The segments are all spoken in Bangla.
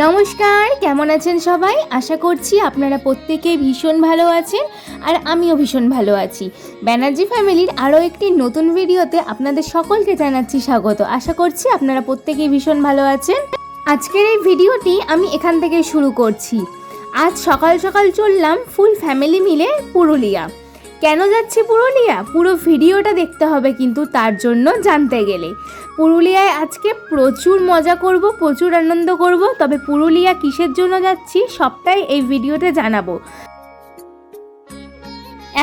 নমস্কার, কেমন আছেন সবাই? আশা করছি আপনারা প্রত্যেকেই ভীষণ ভালো আছেন আর আমিও ভীষণ ভালো আছি। ব্যানার্জি ফ্যামিলির আরও একটি নতুন ভিডিওতে আপনাদের সকলকে জানাচ্ছি স্বাগত। আশা করছি আপনারা প্রত্যেকেই ভীষণ ভালো আছেন। আজকের এই ভিডিওটি আমি এখান থেকে শুরু করছি। আজ সকাল সকাল চললাম ফুল ফ্যামিলি মিলে পুরুলিয়া। কেন যাচ্ছি পুরুলিয়া? পুরো ভিডিওটা দেখতে হবে কিন্তু তার জন্য জানতে গেলে। পুরুলিয়ায় আজকে প্রচুর মজা করব, প্রচুর আনন্দ করব, তবে পুরুলিয়া কিসের জন্য যাচ্ছি সবটাই এই ভিডিওতে জানাব।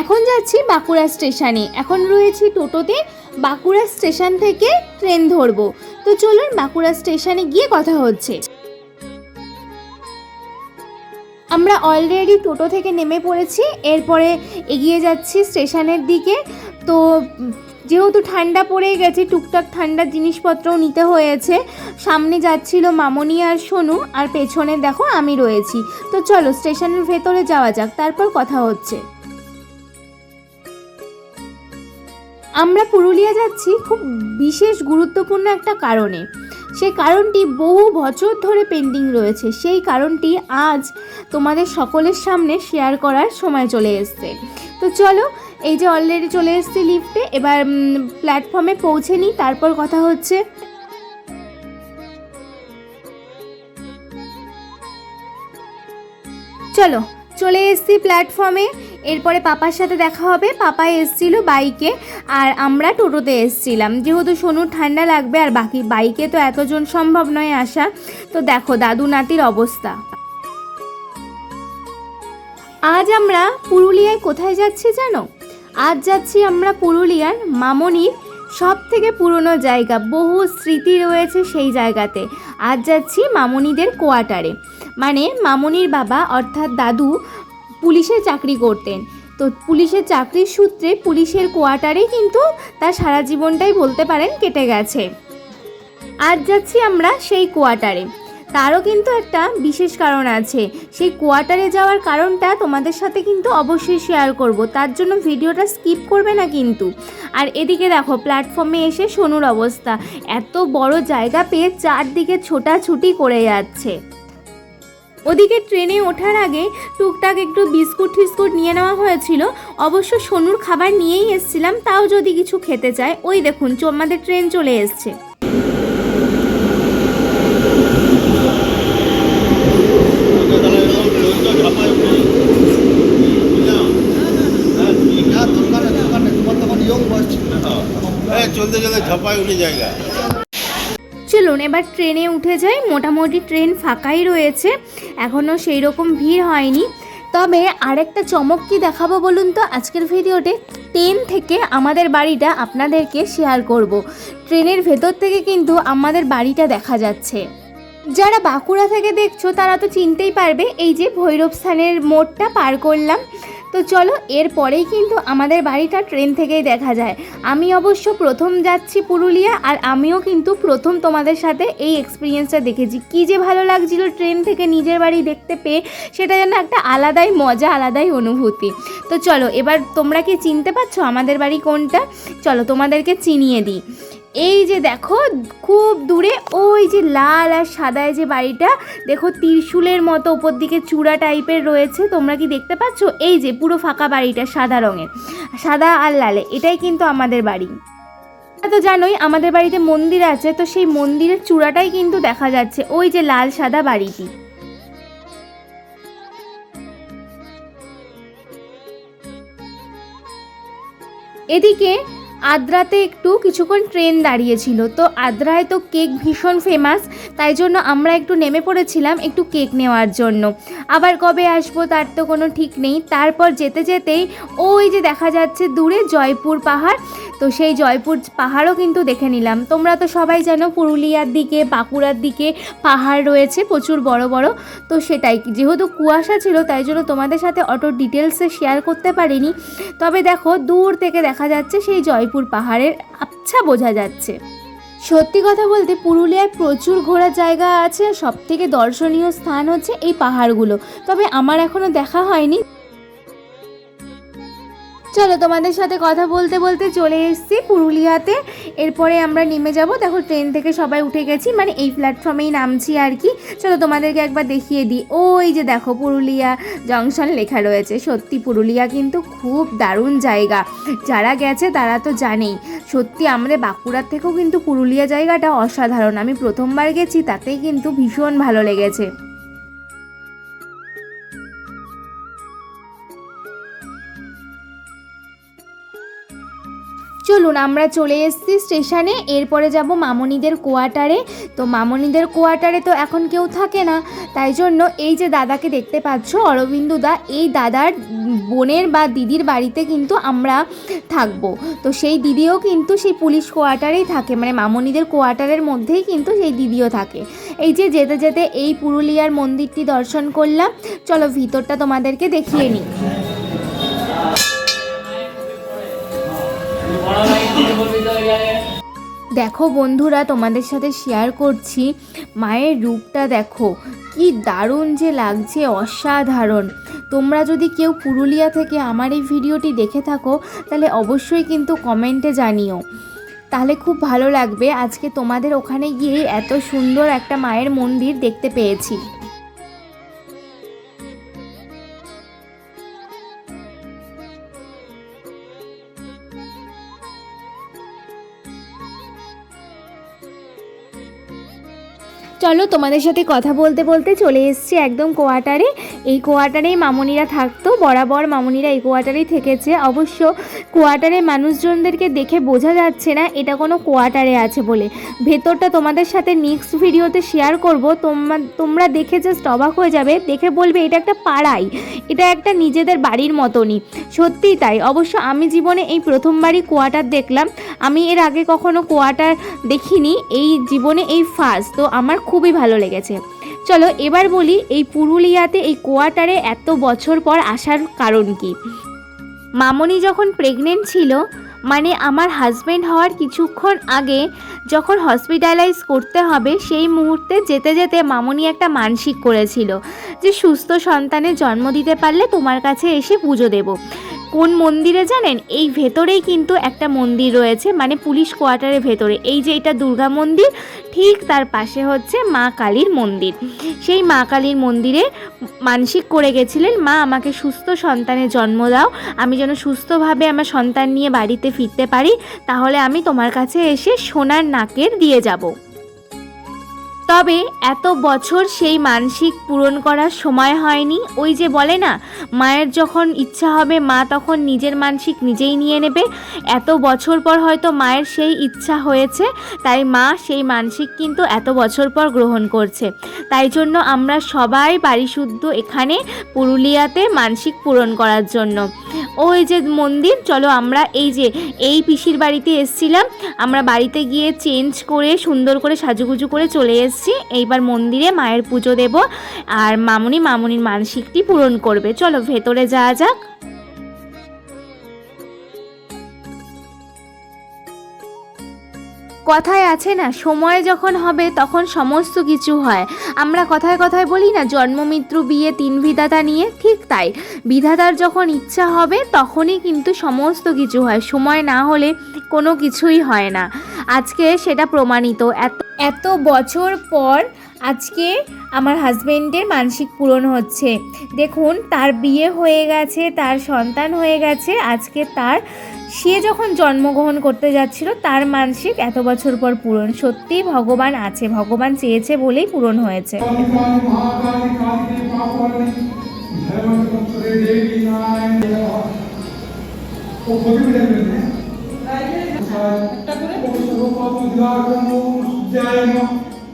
এখন যাচ্ছি বাঁকুড়া স্টেশনে। এখন রয়েছি টোটোতে, বাঁকুড়া স্টেশন থেকে ট্রেন ধরবো। তো চলুন বাঁকুড়া স্টেশনে গিয়ে কথা হচ্ছে। আমরা অলরেডি টোটো থেকে নেমে পড়েছি, এরপরে এগিয়ে যাচ্ছি স্টেশনের দিকে। তো, যেহেতু ঠান্ডা পড়ে গেছে, টুকটাক ঠান্ডার জিনিসপত্রও নিতে হয়েছে, সামনে যাচ্ছিল মামনি আর সোনু, আর পেছনে দেখো আমি রয়েছি। তো চলো স্টেশনের ভেতরে যাওয়া যাক, তারপর কথা হচ্ছে। আমরা পুরুলিয়া যাচ্ছি খুব বিশেষ গুরুত্বপূর্ণ একটা কারণে। সেই কারণটি বহু বছর ধরে পেন্ডিং রয়েছে। সেই কারণটি আজ তোমাদের সকলের সামনে শেয়ার করার সময় চলে এসছে। তো চলো, এই যে অলরেডি চলে এসেছি লিফটে এবার প্ল্যাটফর্মে পৌঁছে নিই। তারপর কথা হচ্ছে চলো, চলে এসেছি প্ল্যাটফর্মে এরপরে পাপার সাথে দেখা হবে। পাপা এসছিল বাইকে আর আমরা টোটোতে এসছিলাম। যেহেতু সোনুর ঠান্ডা লাগবে আর বাকি বাইকে তো এতজন সম্ভব নয় আসা, তো দেখো দাদু নাতির অবস্থা। আজ আমরা পুরুলিয়ায় কোথায় যাচ্ছি জানো? আজ যাচ্ছি আমরা পুরুলিয়ার মামনির সব থেকে পুরনো জায়গা। বহু স্মৃতি রয়েছে সেই জায়গাতে। আজ যাচ্ছি মামনিদের কোয়ার্টারে। মানে মামনির বাবা, অর্থাৎ দাদু পুলিশে চাকরি করতেন। তো পুলিশের চাকরির সূত্রে পুলিশের কোয়ার্টারেই কিন্তু তার সারা জীবনটাই বলতে পারেন কেটে গেছে। আজ যাচ্ছি আমরা সেই কোয়ার্টারে। তারও কিন্তু একটা বিশেষ কারণ আছে। সেই কোয়ার্টারে যাওয়ার কারণটা তোমাদের সাথে কিন্তু অবশ্যই শেয়ার করব। তার জন্য ভিডিওটা স্কিপ করবে না কিন্তু। আর এদিকে দেখো প্ল্যাটফর্মে এসে সোনুর অবস্থা। এত বড় জায়গা পেয়ে চারদিকে ছোটাছুটি করে যাচ্ছে। ওদিকে ট্রেনে ওঠার আগে টুকটাক একটু বিস্কুট টিস্কুট নিয়ে নেওয়া হয়েছিল। অবশ্য সোনুর খাবার নিয়েই এসছিলাম, তাও যদি কিছু খেতে চায়। ওই দেখুন আমাদের ট্রেন চলে এসছে। চলতে চলতে ঝাপায় উঠে জায়গা। এবার ট্রেনে উঠে যাই। মোটামুটি ট্রেন ফাঁকাই রয়েছে। এখনও সেই রকম ভিড় হয়নি। তবে আরেকটা চমক কি দেখাবো বলুন তো? আজকের ভিডিওতে ট্রেন থেকে আমাদের বাড়িটা আপনাদেরকে শেয়ার করব। ট্রেনের ভেতর থেকে কিন্তু আমাদের বাড়িটা দেখা যাচ্ছে। যারা বাঁকুড়া থেকে দেখছ, তারা তো চিনতেই পারবে, এই যে ভৈরব স্থানের মোড়টা পার করলাম। তো চলো, এরপরেই কিন্তু আমাদের বাড়িটা ট্রেন থেকেই দেখা যায়। আমি অবশ্য প্রথম যাচ্ছি পুরুলিয়া আর আমিও কিন্তু প্রথম তোমাদের সাথে এই এক্সপিরিয়েন্সটা দেখেছি। কী যে ভালো লাগছিল ট্রেন থেকে নিজের বাড়ি দেখতে পেয়ে, সেটা যেন একটা আলাদাই মজা, আলাদাই অনুভূতি। তো চলো, এবার তোমরা কি চিনতে পারছ আমাদের বাড়ি কোনটা? চলো তোমাদেরকে চিনিয়ে দিই। এই যে দেখো, খুব দূরে ওই যে লাল আর সাদায় যে বাড়িটা, দেখো ত্রিশূলের মতো ওপর দিকে চূড়া টাইপের রয়েছে, তোমরা কি দেখতে পাচ্ছো? এই যে পুরো ফাঁকা বাড়িটা সাদা রঙের, সাদা আর লালে এটাই কিন্তু আমাদের বাড়ি। তো জানোই আমাদের বাড়িতে মন্দির আছে, তো সেই মন্দিরের চূড়াটাই কিন্তু দেখা যাচ্ছে, ওই যে লাল সাদা বাড়িটি। এদিকে আদ্রাতে একটু কিছুক্ষণ ট্রেন দাঁড়িয়েছিল। তো আদ্রায় তো কেক ভীষণ ফেমাস তাই জন্য আমরা একটু নেমে পড়েছিলাম একটু কেক নেওয়ার জন্য। আবার কবে আসব তার তো কোনো ঠিক নেই। তারপর যেতে যেতেই ওই যে দেখা যাচ্ছে দূরে জয়পুর পাহাড়, তো সেই জয়পুর পাহাড়ও কিন্তু দেখে নিলাম। তোমরা তো সবাই জানো পুরুলিয়ার দিকে, বাঁকুড়ার দিকে পাহাড় রয়েছে প্রচুর বড় বড়, তো সেটাই। যেহেতু কুয়াশা ছিল, তাই জন্য তোমাদের সাথে অত ডিটেলসে শেয়ার করতে পারিনি। তবে দেখো দূর থেকে দেখা যাচ্ছে সেই জয়পুর পাহাড়ের আচ্ছা বোঝা যাচ্ছে। সত্যি কথা বলতে পুরুলিয়ায় প্রচুর ঘোরার জায়গা আছে সব থেকে দর্শনীয় স্থান হচ্ছে এই পাহাড়গুলো। তবে আমার এখনও দেখা হয়নি। চলো তোমাদের সাথে কথা বলতে বলতে চলে এসেছি পুরুলিয়াতে। এরপরে আমরা নেমে যাব। দেখো ট্রেন থেকে সবাই উঠে গেছি। মানে এই প্ল্যাটফর্মেই নামছি আর কি। চলো তোমাদেরকে একবার দেখিয়ে দিই। ওই যে দেখো, পুরুলিয়া জংশন লেখা রয়েছে। সত্যি পুরুলিয়া কিন্তু খুব দারুণ জায়গা। যারা গেছে তারা তো জানেই। সত্যি আমাদের বাঁকুড়ার থেকেও কিন্তু পুরুলিয়া জায়গাটা অসাধারণ। আমি প্রথমবার গেছি, তাতেই কিন্তু ভীষণ ভালো লেগেছে। চলুন, আমরা চলে এসেছি স্টেশনে। এরপরে যাব মামনিদের কোয়ার্টারে। তো মামনিদের কোয়ার্টারে তো এখন কেউ থাকে না। তাই জন্য এই যে দাদাকে দেখতে পাচ্ছ, অরবিন্দু দা, এই দাদার বোনের বা দিদির বাড়িতে কিন্তু আমরা থাকব। তো সেই দিদিও কিন্তু সেই পুলিশ কোয়ার্টারেই থাকে। মানে মামনিদের কোয়ার্টারের মধ্যেই কিন্তু সেই দিদিও থাকে। এই যে যেতে যেতে এই পুরুলিয়ার মন্দিরটি দর্শন করলাম। চলো ভিতরটা তোমাদেরকে দেখিয়ে নিই। দেখো বন্ধুরা, তোমাদের সাথে শেয়ার করছি। মায়ের রূপটা দেখো, কি দারুণ যে লাগছে, অসাধারণ। তোমরা যদি কেউ পুরুলিয়া থেকে আমার এই ভিডিওটি দেখে থাকো, তাহলে অবশ্যই কিন্তু কমেন্টে জানিও। তাহলে খুব ভালো লাগবে, আজকে তোমাদের ওখানে গিয়ে এত সুন্দর একটা মায়ের মন্দির দেখতে পেয়েছি। চলো তোমাদের সাথে কথা বলতে বলতে চলে এসেছি একদম কোয়ার্টারে। এই কোয়ার্টারেই মামনিরা থাকতো, বরাবর মামনিরা এই কোয়ার্টারেই থেকেছে। অবশ্য কোয়ার্টারে মানুষজনদেরকে দেখে বোঝা যাচ্ছে না এটা কোনো কোয়ার্টারে আছে বলে। ভেতরটা তোমাদের সাথে নেক্সট ভিডিওতে শেয়ার করব। তোমরা তোমরা দেখে জাস্ট অবাক হয়ে যাবে। দেখে বলবে এটা একটা পাড়াই, এটা একটা নিজেদের বাড়ির মতনই। সত্যিই তাই। অবশ্য আমি জীবনে এই প্রথমবারই কোয়ার্টার দেখলাম। আমি এর আগে কখনো কোয়ার্টার দেখিনি। এই জীবনে এই ফার্স্ট তো আমার খুবই ভালো লেগেছে। চলো এবার বলি এই পুরুলিয়াতে এই কোয়ার্টারে এত বছর পর আসার কারণ কি? মামনি যখন প্রেগনেন্ট ছিল মানে আমার হাজব্যান্ড হওয়ার কিছুক্ষণ আগে যখন হসপিটালাইজ করতে হবে, সেই মুহূর্তে যেতে যেতে মামনি একটা মানসিক করেছিল যে সুস্থ সন্তানের জন্ম দিতে পারলে তোমার কাছে এসে পুজো দেব। কোন মন্দিরে জানেন? এই ভেতরেই কিন্তু একটা মন্দির রয়েছে মানে পুলিশ কোয়ার্টারের ভেতরে। এই যে এটা দুর্গা মন্দির, ঠিক তার পাশে হচ্ছে মা কালীর মন্দির। সেই মা কালীর মন্দিরে মানসিক করে গেছিলেন, মা, আমাকে সুস্থ সন্তানের জন্ম দাও। আমি যেন সুস্থভাবে আমার সন্তান নিয়ে বাড়িতে ফিরতে পারি, তাহলে আমি তোমার কাছে এসে সোনার নাকের দিয়ে যাব। তবে এত বছর সেই মানসিক পূরণ করার সময় হয়নি। ওই যে বলে না, মায়ের যখন ইচ্ছা হবে, মা তখন নিজের মানসিক নিজেই নিয়ে নেবে। এত বছর পর হয়তো মায়ের সেই ইচ্ছা হয়েছে, তাই মা সেই মানসিক কিন্তু এত বছর পর গ্রহণ করছে। তাই জন্য আমরা সবাই বাড়ি শুদ্ধ এখানে পুরুলিয়াতে মানসিক পূরণ করার জন্য। ওই যে মন্দির, চলো আমরা এই যে, এই পিসির বাড়িতে এসছিলাম। আমরা বাড়িতে গিয়ে চেঞ্জ করে, সুন্দর করে সাজুগুজু করে চলে এসছি। এইবার মন্দিরে মায়ের পুজো দেব। আর মামুনি মামুনির মানসিকটি পূরণ করবে। চলো ভেতরে যাওয়া যাক। কথায় আছে না, সময় যখন হবে তখন সমস্ত কিছু হয়। আমরা কথায় কথায় বলি না জন্ম মৃত্যু বিয়ে, তিন বিধাতা নিয়ে ঠিক তাই। বিধাতার যখন ইচ্ছা হবে তখনই কিন্তু সমস্ত কিছু হয়, সময় না হলে কোনো কিছুই হয় না। আজকে সেটা প্রমাণিত। এত এত বছর পর আজকে আমার হাজব্যান্ডের মানসিক পূরণ হচ্ছে। দেখুন, তার বিয়ে হয়ে গেছে, তার সন্তান হয়ে গেছে, আজকে তার, সে যখন জন্মগ্রহণ করতে যাচ্ছিল, তার মানসিক এত বছর পর পূরণ। সত্যিই ভগবান আছে, ভগবান চেয়েছে বলেই পূরণ হয়েছে।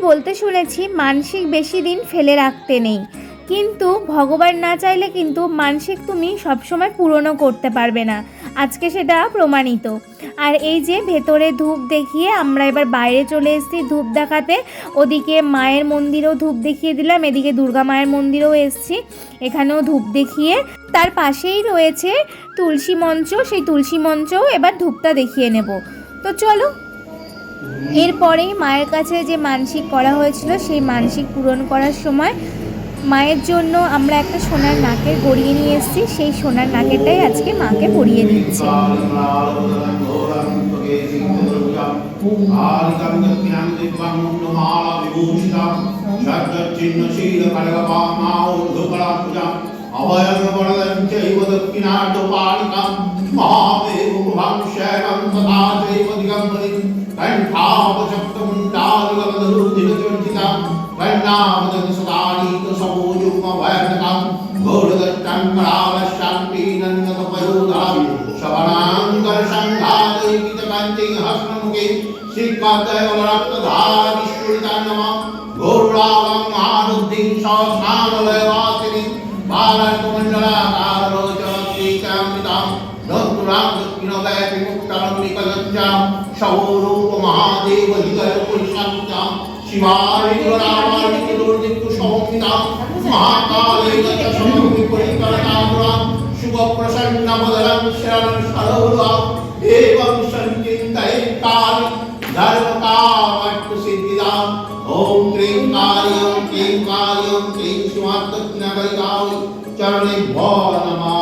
বলতে শুনেছি, মানসিক বেশি দিন ফেলে রাখতে নেই। কিন্তু ভগবান না চাইলে কিন্তু মানসিক তুমি সবসময় পূরণও করতে পারবে না। আজকে সেটা প্রমাণিত। আর এই যে ভেতরে ধূপ দেখিয়ে আমরা এবার বাইরে চলে এসেছি ধূপ দেখাতে, ওদিকে মায়ের মন্দিরেও ধূপ দেখিয়ে দিলাম, এদিকে দুর্গা মায়ের মন্দিরেও এসেছি, এখানেও ধূপ দেখিয়ে। তার পাশেই রয়েছে তুলসী মঞ্চ, সেই তুলসী মঞ্চও এবার ধূপটা দেখিয়ে নেব। তো চলো এরপরেই মায়ের কাছে যে মানসিক করা হয়েছিল, সেই মানসিক পূরণ করার সময় মায়ের জন্য আমরা একটা সোনার নাকের গড়িয়ে নিয়ে এসেছি। সেই সোনার নাকেরটাই আজকে মাকে পরিয়ে দিচ্ছি। रणधापशब्दमुण्डालुगलरुधिरचर्चितां वर्णावदनिसदानीतसवोयुग्मभयनकां गौरदष्टां करालशान्तिनन्दतपयोधां शवणाङ्गरसङ्घादैकितकाञ्चैहस्रमुखे श्रीपादयवरक्तधारिश्रुतान्नमां गौरावां महारुद्धिं सहस्रानलयवासिनीं बालकमण्डलाकाररोचश्रीकामितां नोत्तुरां दक्षिणोदयतिमु সৌরূপমহাদেব হৃদয় পরিশান্তাম শিবায় রামায় দুর্দিক্ষ সমন্বিতাম মহাকালে গত সমগ্র পরিকরণাম শুভ প্রসন্ন মদরং শরণ সরৌরাম এবং সঞ্চিন্তয়ে কাল ধর্ম কামট্টু সিদ্ধিদাম ওম ক্রিং ওম ক্রিং ওম ক্রিং শিবাত্মনগরিকাম চরণে ভো নমঃ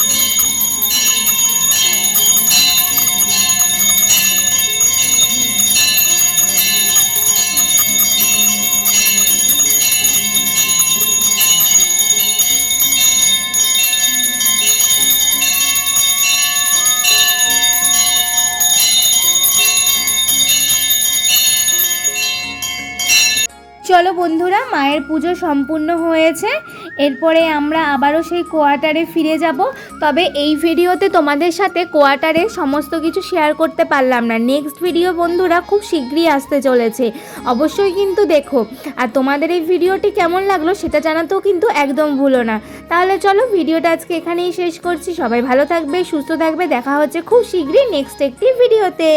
মায়ের পুজো সম্পূর্ণ হয়েছে। এরপরে আমরা আবারও সেই কোয়ার্টারে ফিরে যাব। তবে এই ভিডিওতে তোমাদের সাথে কোয়ার্টারে সমস্ত কিছু শেয়ার করতে পারলাম না। নেক্সট ভিডিও বন্ধুরা খুব শীঘ্রই আসতে চলেছে। অবশ্যই কিন্তু দেখো। আর তোমাদের এই ভিডিওটি কেমন লাগল সেটা জানাতেও কিন্তু একদম ভুলো না। তাহলে চলো ভিডিওটা আজকে এখানেই শেষ করছি। সবাই ভালো থাকবে, সুস্থ থাকবে। দেখা হচ্ছে খুব শীঘ্রই নেক্সট একটি ভিডিওতে।